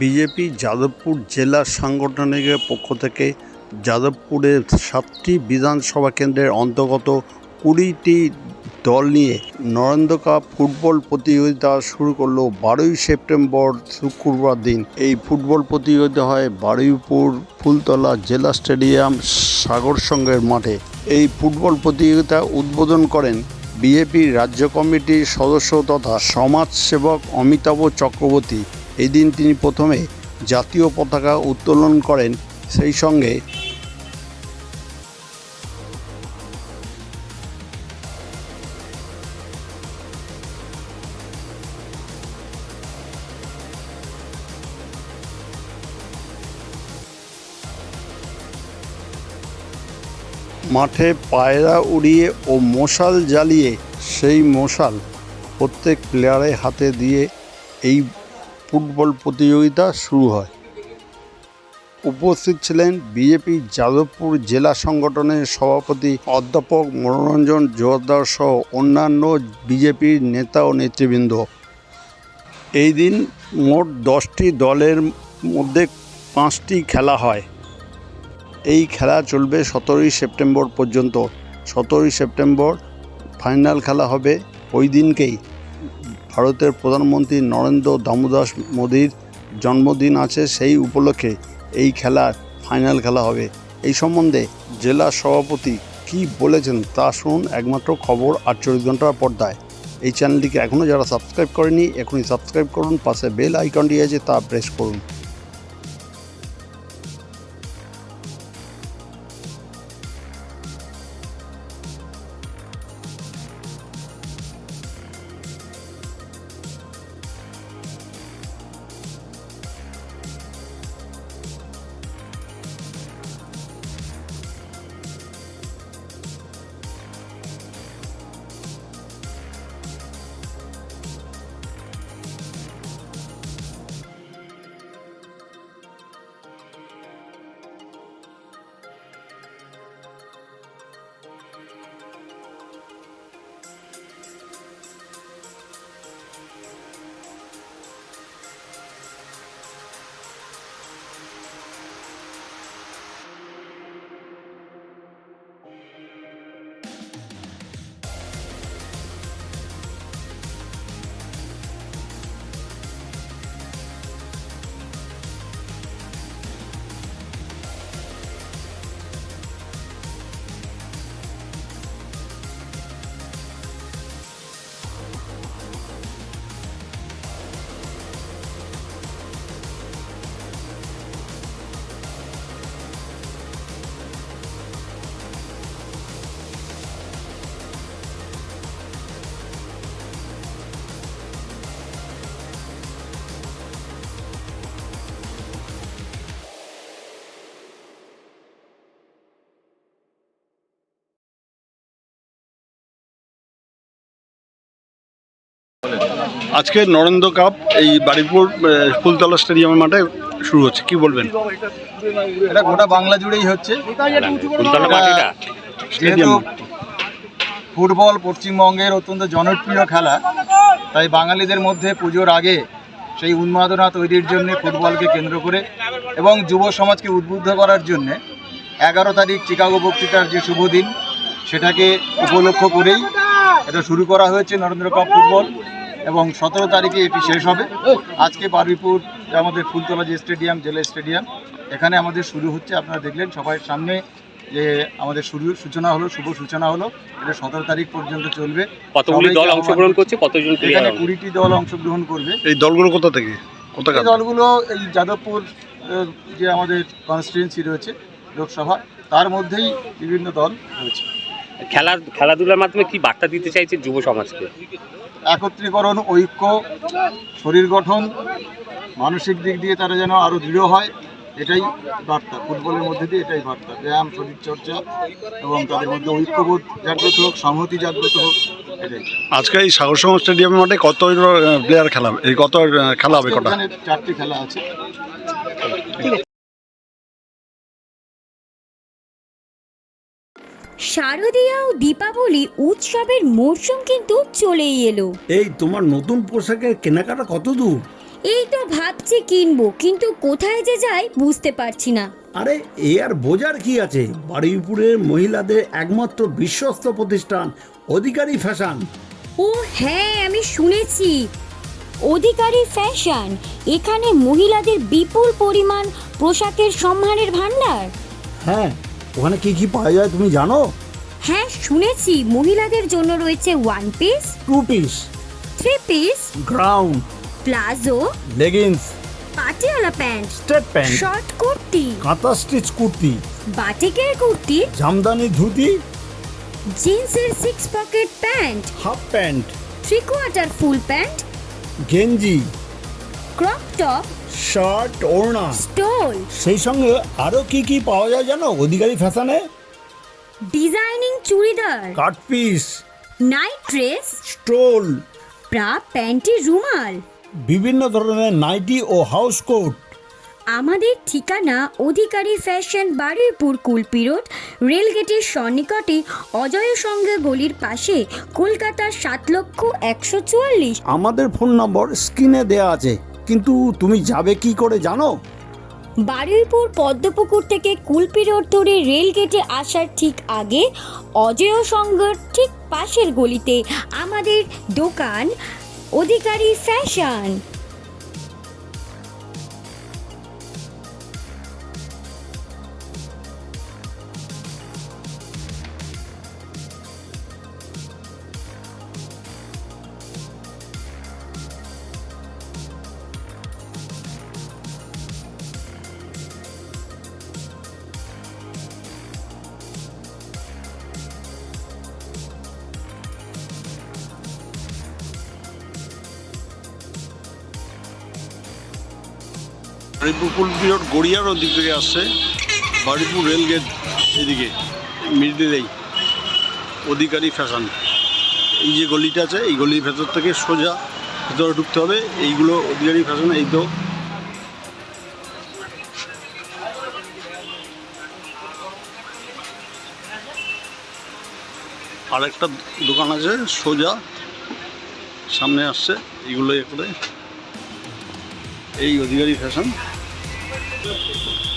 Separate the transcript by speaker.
Speaker 1: BJP Jadavpur জেলা সাংগঠনিকের পক্ষ থেকে যাদবপুরের সাতটি বিধানসভা কেন্দ্রের অন্তর্গত কুড়িটি দল নিয়ে নরেন্দ্র কাপ ফুটবল প্রতিযোগিতা শুরু করল বারোই সেপ্টেম্বর শুক্রবার দিন। এই ফুটবল প্রতিযোগিতা হয় বারুইপুর, ফুলতলা জেলা স্টেডিয়াম, সাগর সঙ্গের মাঠে। এই ফুটবল প্রতিযোগিতা উদ্বোধন করেন বিজেপির রাজ্য কমিটির সদস্য তথা সমাজসেবক অমিতাভ চক্রবর্তী। এই দিন তিনি প্রথমে জাতীয় পতাকা উত্তোলন করেন সেই সঙ্গে মাঠে পায়রা উড়িয়ে ও মশাল জ্বালিয়ে সেই মশাল প্রত্যেক প্লেয়ারের হাতে দিয়ে এই ফুটবল প্রতিযোগিতা শুরু হয়। উপস্থিত ছিলেন বিজেপি যাদবপুর জেলা সংগঠনের সভাপতি অধ্যাপক মনোরঞ্জন জোয়ারদার সহ অন্যান্য বিজেপির নেতা ও নেতৃবৃন্দ। এই দিন মোট দশটি দলের মধ্যে পাঁচটি খেলা হয়। এই খেলা চলবে সতেরোই সেপ্টেম্বর পর্যন্ত। সতেরোই সেপ্টেম্বর ফাইনাল খেলা হবে ওই দিনকেই। ভারতের প্রধানমন্ত্রী নরেন্দ্র দামোদাস মোদীর জন্মদিন আছে সেই উপলক্ষে এই খেলার ফাইনাল খেলা হবে। এই সম্বন্ধে জেলা সভাপতি কি বলেছেন তা শুনুন একমাত্র খবর আটচল্লিশ ঘণ্টার পর্দায়। এই চ্যানেলটিকে এখনও যারা সাবস্ক্রাইব করেনি, এখনই সাবস্ক্রাইব করুন, পাশে বেল আইকনটি আছে তা প্রেস করুন। আজকে নরেন্দ্র কাপ এই বারিপুর ফুলতলা স্টেডিয়ামের মাঠে শুরু হচ্ছে। কি বলবেন?
Speaker 2: এটা গোটা বাংলা জুড়েই হচ্ছে। ফুটবল পশ্চিমবঙ্গের অত্যন্ত জনপ্রিয় খেলা তাই বাঙালিদের মধ্যে পুজোর আগে সেই উন্মাদনা তৈরির জন্য ফুটবলকে কেন্দ্র করে এবং যুব সমাজকে উদ্বুদ্ধ করার জন্য এগারো তারিখ চিকাগো বক্তৃতার যে শুভ দিন সেটাকে উপলক্ষ করেই এটা শুরু করা হয়েছে নরেন্দ্র কাপ ফুটবল। এবং সতেরো তারিখে এটি শেষ হবে। আজকে বারুইপুর আমাদের ফুলতলা যে স্টেডিয়াম জেলা স্টেডিয়াম এখানে আমাদের শুরু হচ্ছে। আপনারা দেখলেন সবাই সামনে যে আমাদের শুরু সূচনা হলো শুভ সূচনা হলো। এটা সতেরো তারিখ পর্যন্ত চলবে।
Speaker 3: কতগুলি দল অংশগ্রহণ
Speaker 2: করছে?
Speaker 3: কতজন
Speaker 2: এখানে কুড়িটি দল অংশগ্রহণ করবে।
Speaker 1: এই দলগুলো কোথা থেকে?
Speaker 2: এই দলগুলো এই যাদবপুর যে আমাদের কনস্টিটুয়েন্সি রয়েছে লোকসভা তার মধ্যেই বিভিন্ন দল রয়েছে।
Speaker 3: খেলা খেলাধুলার মাধ্যমে কি বার্তা দিতে চাইছে যুব সমাজকে?
Speaker 2: একত্রীকরণ ঐক্য শরীর গঠন মানসিক দিক দিয়ে তারা যেন আরও দৃঢ় হয় এটাই বার্তা। ফুটবলের মধ্যে দিয়ে এটাই বার্তা। ব্যায়াম শরীরচর্চা এবং তাদের মধ্যে ঐক্যবোধ জাগ্রত হোক সংহতি জাগ্রত হোক এটাই।
Speaker 1: আজকে এই সাগর সঙ্গ স্টেডিয়ামের মাঠে কত প্লেয়ার খেলা হবে? এই কত খেলা হবে কটা?
Speaker 2: চারটি খেলা আছে।
Speaker 4: শারদীয়া ও দীপাবলি উৎসবের মরশুম কিন্তু চলেই এলো।
Speaker 5: এই তোমার নতুন পোশাকের কেনাকাটা কত দূর?
Speaker 4: এই তো ভাবছি কিনবো কিন্তু কোথায় যে যাই বুঝতে পারছি না।
Speaker 1: আরে এ আর বোঝার কি আছে? বারুইপুরের মহিলাদের একমাত্র বিশ্বস্ত প্রতিষ্ঠান অধিকারী ফ্যাশন।
Speaker 4: ও হ্যাঁ আমি শুনেছি। অধিকারী ফ্যাশন এখানে মহিলাদের বিপুল পরিমাণ পোশাকের সম্মানের ভাণ্ডার।
Speaker 1: হ্যাঁ ওখানে কি কি পাওয়া যায় তুমি জানো?
Speaker 4: হ্যাঁ শুনেছি। মহিলাদের জন্য রয়েছে one piece
Speaker 1: two piece
Speaker 4: three piece
Speaker 1: ground
Speaker 4: palazzo
Speaker 1: leggings
Speaker 4: Patiala pant
Speaker 1: straight pant
Speaker 4: short kurti
Speaker 1: kantha stitch kurti.
Speaker 4: বাটিকের কুর্তি
Speaker 1: জামদানি ধুতি।
Speaker 4: জিন্সের six pocket pant
Speaker 1: half pant
Speaker 4: three quarter full pant
Speaker 1: গেঞ্জি।
Speaker 4: ক্রপ টপ
Speaker 1: শার্ট ওড়না।
Speaker 4: স্টোল।
Speaker 1: সেই সঙ্গে আরও কি কি পাওয়া যায় জানো? অধিকারী ফ্যাশনে?
Speaker 4: Designing churidar.
Speaker 1: Cut piece.
Speaker 4: Night dress.
Speaker 1: Stole.
Speaker 4: Bra panty রুমাল।
Speaker 1: বিভিন্ন ধরনের নাইটি ও হাউস কোট।
Speaker 4: আমাদের ঠিকানা অধিকারী ফ্যাশন বারুইপুর কুলপি রোড রেলগেটের সন্নিকটে অজয় সঙ্গে গলির পাশে কলকাতা সাত লক্ষ একশো চুয়াল্লিশ।
Speaker 1: আমাদের ফোন নম্বর স্ক্রিনে দেয়া আছে। কিন্তু তুমি যাবে কি করে জানো?
Speaker 4: বারুইপুর পদ্মপুকুর থেকে কুলপি রোড ধরে রেল গেটে আসার ঠিক আগে অজয় সংঘর ঠিক পাশের গলিতে আমাদের দোকান, অধিকারী ফ্যাশন।
Speaker 1: বাড়িপুর পিরিয়ড গড়িয়ার ওদিক থেকে আসছে। বাড়িপুর রেলগেট এদিকে মিডিলেই অধিকারী ফ্যাশন। এই যে গলিটা আছে, এই গলির ভেতর থেকে সোজা ভেতরে ঢুকতে হবে। এইগুলো অধিকারী ফ্যাশন, এই তো। আরেকটা দোকান আছে, সোজা। সামনে আসছে, এইগুলো এ করে। এই অধিকারী ফ্যাশন। Perfeito.